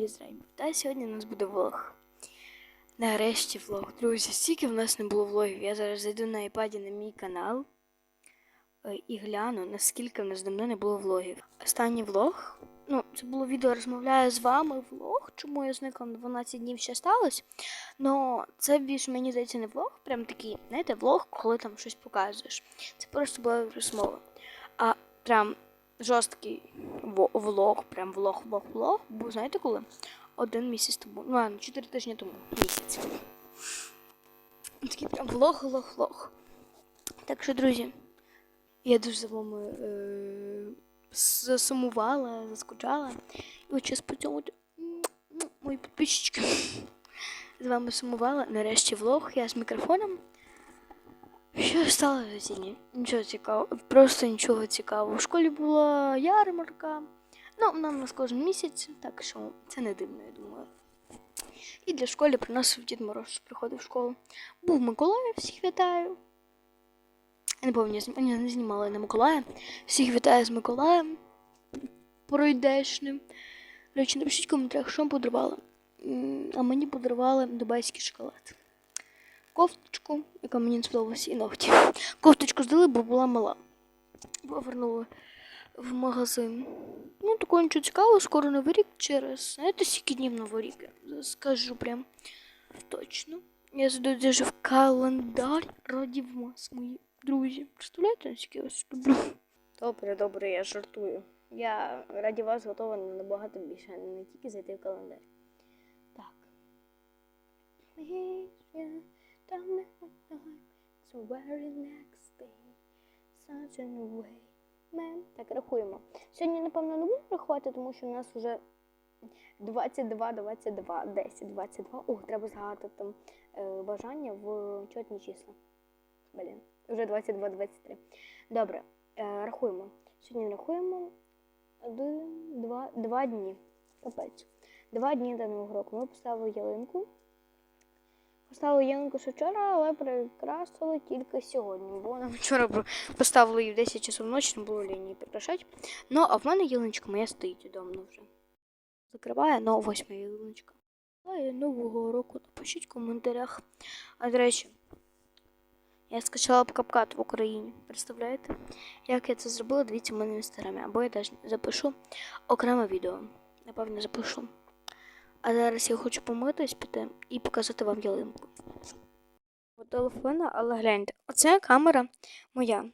Лізрейм. Та сьогодні у нас буде влог. Нарешті влог. Друзі, стільки в нас не було влогів. Я зараз зайду на iPad на мій канал е, і гляну, наскільки в нас давно не було влогів. Останній влог. Ну, це було відео розмовляю з вами влог, чому я зникла на 12 днів ще сталося. Ну, це більш мені здається не влог, прям такий, знаєте, влог, коли там щось показуєш. Це просто була розмова. А прям жорсткий влог, прям влог, влог, влог, був знаєте коли? Один місяць тому. Ну, ладно, чотири тижні тому. Місяць. Такий прям влог, влог, влог. Так що, друзі, я дуже за вами е- засумувала, заскучала. І от час по цьому мої підписчики. З вами сумувала. Нарешті влог. Я з мікрофоном. Що стало сьогодні? Нічого цікавого, просто нічого цікавого. В школі була ярмарка. Ну, в нас кожен місяць, так що це не дивно, я думаю. І для школи приносив Дід Мороз, приходив в школу. Був Миколаїв, всіх вітаю. Не пам'ятаю, я не знімала на Миколая. Всіх вітаю з Миколаєм. Пройдешним. До речі, напишіть в коментарях, що вам подарували. А мені подарували дубайський шоколад кофточку, яка мені не сподобалася, і ногті. Кофточку здали, бо була мала. Повернули в магазин. Ну, такого нічого цікавого, скоро новий рік через. Знаєте, скільки днів новий рік? Скажу прям точно. Я зайду даже в календар раді вас, мої друзі. Представляєте, наскільки я вас люблю? Добре, добре, я жартую. Я раді вас готова на набагато більше, не тільки зайти в календар. Так. So very next day, such a way. Man. Так, рахуємо. Сьогодні, напевно, не буду рахувати, тому що у нас вже 22, 22, 10, 22. О, треба згадати там е, бажання в чотні числа. Блін, вже 22, 23. Добре, е, рахуємо. Сьогодні рахуємо один, два, два дні. Капець. Два дні до нового року. Ми поставили ялинку. Поставили ялинку вчора, але прикрасили тільки сьогодні. Бо нам вчора поставили її в 10 часов ночі, не було лінії прикрашати. Ну, а в мене ялиночка моя стоїть вдома вже. Закриває, ну, восьма ялиночка. Бажаю нового року. Напишіть в коментарях. А до речі, я скачала капкат в Україні. Представляєте? Як я це зробила, дивіться в мене в інстаграмі. Або я теж запишу окреме відео. Напевно, запишу. А зараз я хочу помитись піти і показати вам ялинку. Телефона, але гляньте, оце камера моя.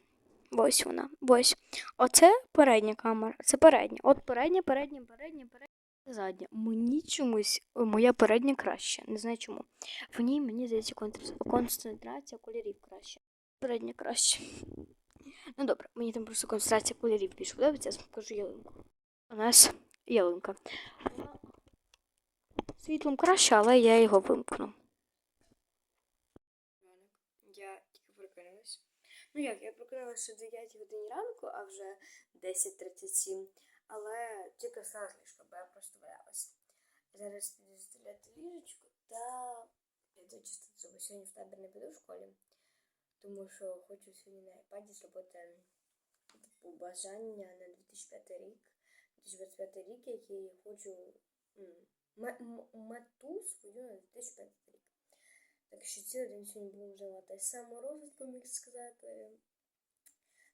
Ось вона. Ось. Оце передня камера. Це передня. От передня, передня, передня, передня. Задня. Мені чомусь е, моя передня краще. Не знаю чому. В ній мені здається концентрація кольорів краще. Передня краще. Ну добре, мені там просто концентрація кольорів більше подобається, я покажу ялинку. У нас ялинка. Вона Світлом краще, але я його вимкну. Я тільки прокинулась. Ну як, я прокинулася о 9 годині ранку, а вже 10.37. Але тільки стала ліжка, бо я просто валялася. Зараз піду стріляти ліжечку та піду чистити зуби. Сьогодні в табір не піду в школі, тому що хочу сьогодні на iPad зробити типу, бажання на 2005 рік. 2025 рік, який хочу мету свою на 2005 рік. Так що цілий день сьогодні будемо займатися саморозвитком, як сказати.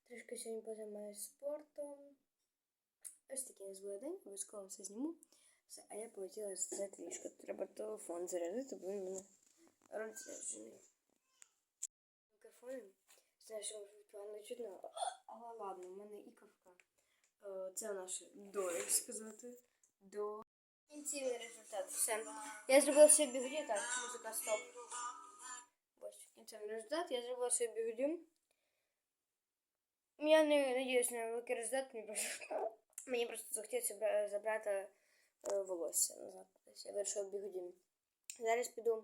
Трішки сьогодні позаймаюся спортом. Ось такий у нас буде день, обов'язково все зніму. Все, а я полетіла за ліжко. Треба телефон зарядити, бо він мене розряджений. Мікрофон. Знаю, що погано чутно, але ладно, у мене ікавка. Е, Це наше до, як сказати. До. Кінцевий результат. Все. Я зробила собі бігуді, так, музика стоп. Ось кінцевий результат. Я зробила собі бігуді. Я не надіюсь на великий результат, мені просто, мені просто захотілося забрати е, волосся назад. Я вирішила бігуді. Зараз піду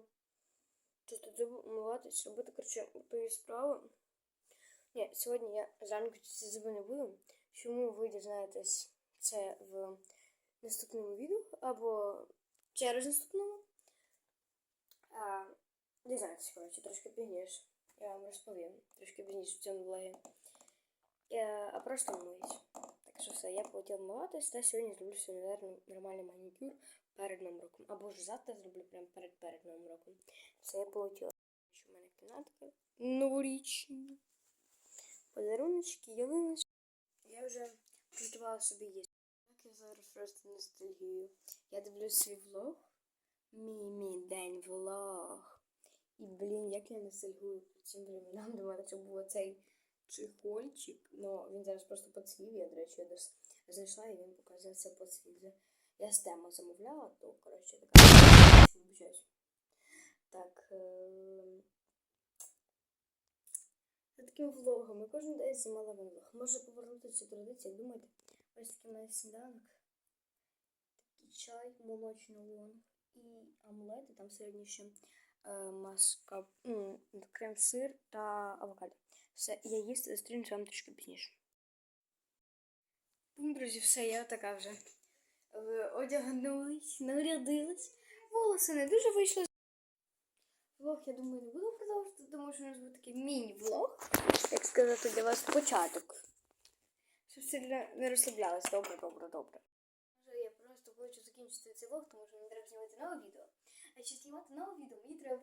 чисто зуби умиватись, робити, коротше, твої справи. Ні, сьогодні я зранку ці зуби не буду. Чому ви дізнаєтесь це в наступному відео або через наступному. А, дізнаєтесь, коротше, трошки пізніше. Я вам розповім трошки пізніше в цьому влогі. Я, а просто миюсь. Так Що все, я полетів миватись, та сьогодні зроблю наверно, нормальний манікюр перед Новим роком. Або ж завтра зроблю прямо перед перед Новим роком. Все, я полетіла. Що в мене кімнатка новорічна. Подаруночки, ялиночки. Я вже приготувала собі їсти. Я зараз просто ностальгію. Я дивлюсь свій влог. Мій мій день влог. І, блін, як я ностальгую по цим временам. До мене це був оцей чехольчик. Ну, він зараз просто поцвів. Я, до речі, десь знайшла і він показався поцвів. Я з тему замовляла, то, коротше, така. Так. Е... За таким влогом. Я кожен день знімала влог. Може повернути цю традицію, думаєте? Ось такий мене сніданок. Такий чай, молочний лонг і омлет, і там сьогодні ще е, маска, м, крем-сир та авокадо. Все, я їсти зустрінуся вам трішки пізніше. Ну, Друзі, все, я така вже е, одягнулась, нарядилась. Волоси не дуже вийшли. Влог, я думаю, не буду продовжувати, тому що у нас буде такий міні-влог, як сказати, для вас початок. Щоб сильно не розслаблялась. Добре, добре, добре. Може, я просто хочу закінчити цей влог, тому що мені треба знімати нове відео. А чи знімати нове відео, мені треба